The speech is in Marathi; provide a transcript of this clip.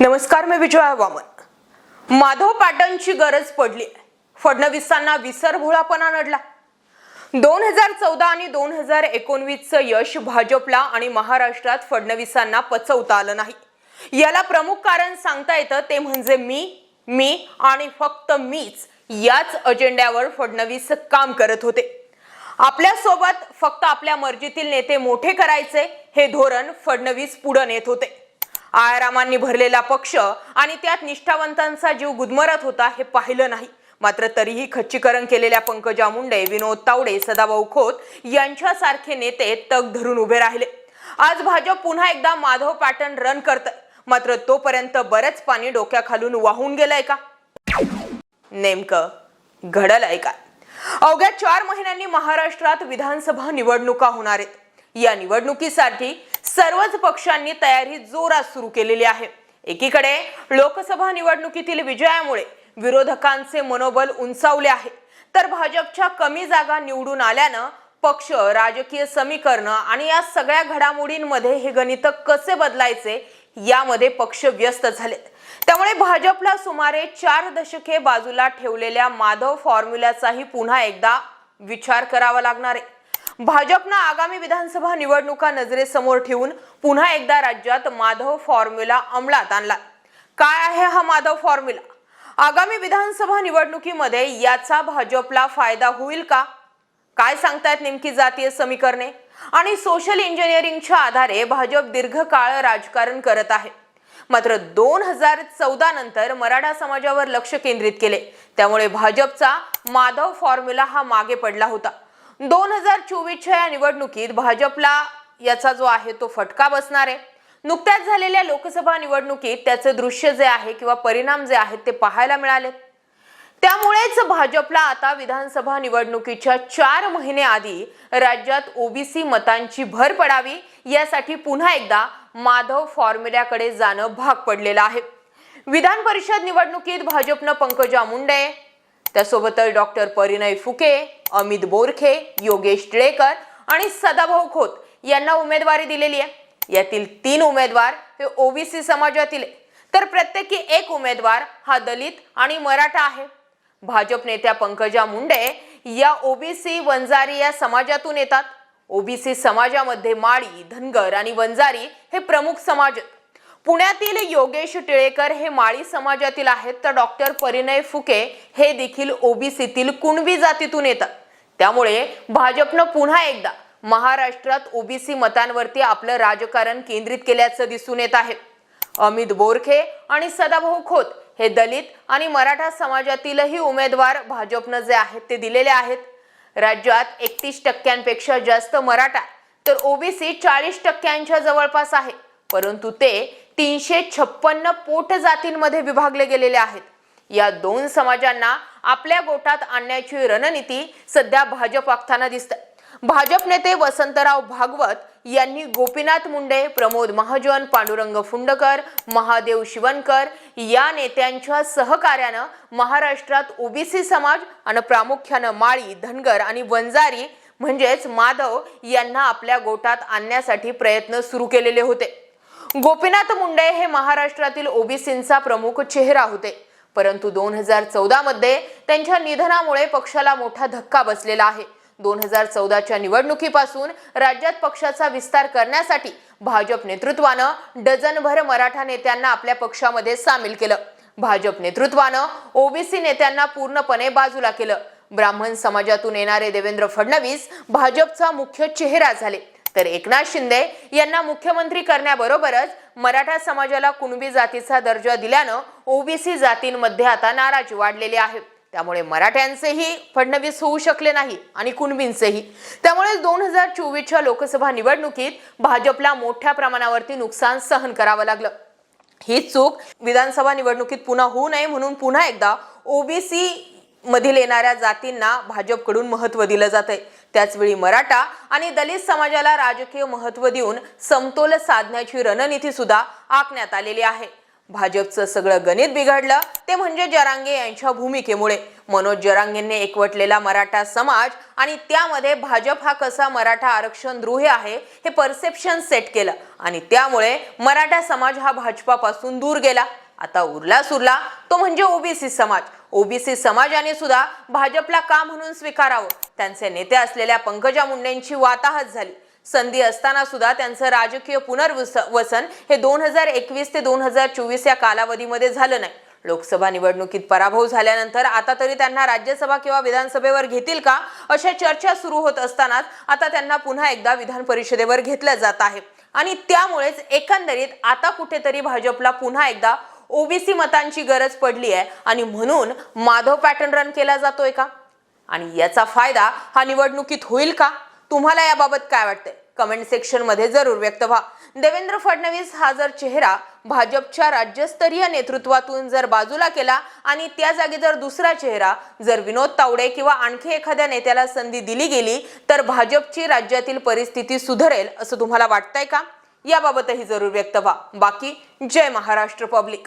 नमस्कार मी विजया वामन. माधव पाटणची गरज पडली. फडणवीसांना विसरभोळापणा नडला. दोन हजार चौदा आणि दोन हजार एकोणवीसचं यश भाजपला आणि महाराष्ट्रात फडणवीसांना पचवता आलं नाही. याला प्रमुख कारण सांगता येतं ते म्हणजे मी मी आणि फक्त मीच याच अजेंड्यावर फडणवीस काम करत होते. आपल्यासोबत फक्त आपल्या मर्जीतील नेते मोठे करायचे हे धोरण फडणवीस पुढे नेत होते. आयारामांनी भरलेला पक्ष आणि त्यात निष्ठावंतांचा जीव गुदमरत होता हे पाहिलं नाही. मात्र तरीही खच्चीकरण केलेल्या पंकजा मुंडे विनोद तावडे सदाभाऊ खोत यांच्यासारखे नेते तग धरून उभे राहिले. आज भाजप पुन्हा एकदा माधव पॅटर्न रन करत मात्र तोपर्यंत बरेच पाणी डोक्याखालून वाहून गेलंय का? नेमकं घडलंय का अवघ्या चार महिन्यांनी महाराष्ट्रात विधानसभा निवडणुका होणार आहेत. या निवडणुकीसाठी सर्वच पक्षांनी तयारी जोरात सुरू केलेली आहे. एकीकडे लोकसभा निवडणुकीतील विजयामुळे विरोधकांचे मनोबल उंचावले आहे. तर भाजपच्या कमी जागा निवडून आल्यानं पक्ष राजकीय समीकरण आणि या सगळ्या घडामोडींमध्ये हे गणित कसे बदलायचे यामध्ये पक्ष व्यस्त झाले. त्यामुळे भाजपला सुमारे चार दशके बाजूला ठेवलेल्या माधव फॉर्म्युल्याचाही पुन्हा एकदा विचार करावा लागणार आहे. भाजपनं आगामी विधानसभा निवडणुका नजरेसमोर ठेवून पुन्हा एकदा राज्यात माधव फॉर्म्युला अंमलात आणला. काय आहे हा माधव फॉर्म्युला आगामी विधानसभा निवडणुकीमध्ये याचा भाजपला फायदा होईल का? काय सांगतायत नेमकी जातीय समीकरणे? आणि सोशल इंजिनिअरिंगच्या आधारे भाजप दीर्घकाळ राजकारण करत आहे. मात्र दोन हजार चौदा नंतर मराठा समाजावर लक्ष केंद्रित केले. त्यामुळे भाजपचा माधव फॉर्म्युला हा मागे पडला होता. दोन हजार चोवीसच्या या निवडणुकीत भाजपला याचा जो आहे तो फटका बसणार आहे. नुकत्याच झालेल्या लोकसभा निवडणुकीत त्याचे दृश्य जे आहे किंवा परिणाम जे आहेत ते पाहायला मिळाले. त्यामुळेच भाजपला आता विधानसभा निवडणुकीच्या चार महिने आधी राज्यात ओबीसी मतांची भर पडावी यासाठी पुन्हा एकदा माधव फॉर्म्युल्याकडे जाणं भाग पडलेलं आहे. विधान परिषद निवडणुकीत भाजपनं पंकजा मुंडे त्यासोबतच डॉक्टर परिणय फुके अमित बोरखे योगेश टिळेकर आणि सदाभाऊ खोत यांना उमेदवारी दिलेली आहे. यातील तीन उमेदवार हे ओबीसी समाजातील तर प्रत्येकी एक उमेदवार हा दलित आणि मराठा आहे. भाजप नेत्या पंकजा मुंडे या ओबीसी वंजारी या समाजातून येतात. ओबीसी समाजामध्ये माळी धनगर आणि वंजारी हे प्रमुख समाज आहेत. पुण्यातील योगेश टिळेकर हे माळी समाजातील आहेत तर डॉक्टर परिणय फुके हे देखील ओबीसीतील कुणबी जातीतून येतात. त्यामुळे भाजपनं पुन्हा एकदा महाराष्ट्रात ओबीसी मतांवरती आपलं राजकारण केंद्रित केल्याचं दिसून येत आहे. अमित बोरखे आणि सदाभाऊ खोत हे दलित आणि मराठा समाजातीलही उमेदवार भाजपनं जे आहेत ते दिलेले आहेत. राज्यात एकतीस टक्क्यांपेक्षा जास्त मराठा तर ओबीसी चाळीस टक्क्यांच्या जवळपास आहे. परंतु ते तीनशे छप्पन्न पोट जातींमध्ये विभागले गेलेले आहेत. या दोन समाजांना आपल्या गोटात आणण्याची रणनीती सध्या भाजप आखताना दिसत भाजप नेते वसंतराव भागवत यांनी गोपीनाथ मुंडे प्रमोद महाजन पांडुरंग फुंडकर महादेव शिवनकर या नेत्यांच्या सहकार्यानं महाराष्ट्रात ओबीसी समाज आणि प्रामुख्यानं माळी धनगर आणि वंजारी म्हणजेच माधव यांना आपल्या गोटात आणण्यासाठी प्रयत्न सुरू केलेले होते. गोपीनाथ मुंडे हे महाराष्ट्रातील ओबीसींचा प्रमुख चेहरा होते. परंतु दोन हजार चौदा मध्ये त्यांच्या निधनामुळे पक्षाला मोठा धक्का बसलेला आहे. दोन हजार चौदाच्या निवडणुकीपासून राज्यात पक्षाचा विस्तार करण्यासाठी भाजप नेतृत्वानं डझनभर मराठा नेत्यांना आपल्या पक्षामध्ये सामील केलं. भाजप नेतृत्वानं ओबीसी नेत्यांना पूर्णपणे बाजूला केलं. ब्राह्मण समाजातून येणारे देवेंद्र फडणवीस भाजपचा मुख्य चेहरा झाले. तर एकनाथ शिंदे यांना मुख्यमंत्री करण्याबरोबरच मराठा समाजाला कुणबी जातीचा दर्जा दिल्यानं ओबीसी जातींमध्ये आता नाराजी वाढलेली आहे. त्यामुळे मराठ्यांचेही फडणवीस होऊ शकले नाही आणि कुणबींचेही. त्यामुळे दोन हजार चोवीसच्या लोकसभा निवडणुकीत भाजपला मोठ्या प्रमाणावरती नुकसान सहन करावं लागलं. ही चूक विधानसभा निवडणुकीत पुन्हा होऊ नये म्हणून पुन्हा एकदा ओबीसी मधील येणाऱ्या जातींना भाजपकडून महत्त्व दिलं जातंय. त्याचवेळी मराठा आणि दलित समाजाला राजकीय महत्त्व देऊन समतोल साधण्याची रणनीती सुद्धा आखण्यात आलेली आहे. भाजपचं सगळं गणित बिघडलं ते म्हणजे जरांगे यांच्या भूमिकेमुळे. मनोज जरांगेंनी एकवटलेला मराठा समाज आणि त्यामध्ये भाजप हा कसा मराठा आरक्षण द्रोही आहे हे परसेप्शन सेट केलं. आणि त्यामुळे मराठा समाज हा भाजपापासून दूर गेला. आता उरला सुरला तो म्हणजे ओबीसी समाज. ओबीसी समाजाने सुद्धा भाजपला का म्हणून स्वीकारावं? त्यांचे नेते असलेल्या पंकजा मुंडेंची वाताहत झाली. संधी असताना सुद्धा त्यांचं राजकीय पुनर्वसन हे दोन हजार एकवीस ते दोन हजार चोवीस या कालावधीमध्ये झालं नाही. लोकसभा निवडणुकीत पराभव झाल्यानंतर आता तरी त्यांना राज्यसभा किंवा विधानसभेवर घेतील का? अशा चर्चा सुरू होत असतानाच आता त्यांना पुन्हा एकदा विधान परिषदेवर घेतलं जात आहे. आणि त्यामुळेच एकंदरीत आता कुठेतरी भाजपला पुन्हा एकदा ओबीसी मतांची गरज पडली आहे. आणि म्हणून माधव पॅटर्न रन केला जातोय का? आणि याचा फायदा हा निवडणुकीत होईल का? तुम्हाला याबाबत काय वाटतंय? कमेंट सेक्शनमध्ये जरूर व्यक्त व्हा. देवेंद्र फडणवीस हा जर चेहरा भाजपच्या राज्यस्तरीय नेतृत्वातून जर बाजूला केला आणि त्या जागी जर दुसरा चेहरा जर विनोद तावडे किंवा आणखी एखाद्या नेत्याला संधी दिली गेली तर भाजपची राज्यातील परिस्थिती सुधरेल असं तुम्हाला वाटतंय का? याबाबतही जरूर व्यक्त व्हा. बाकी जय महाराष्ट्र पब्लिक.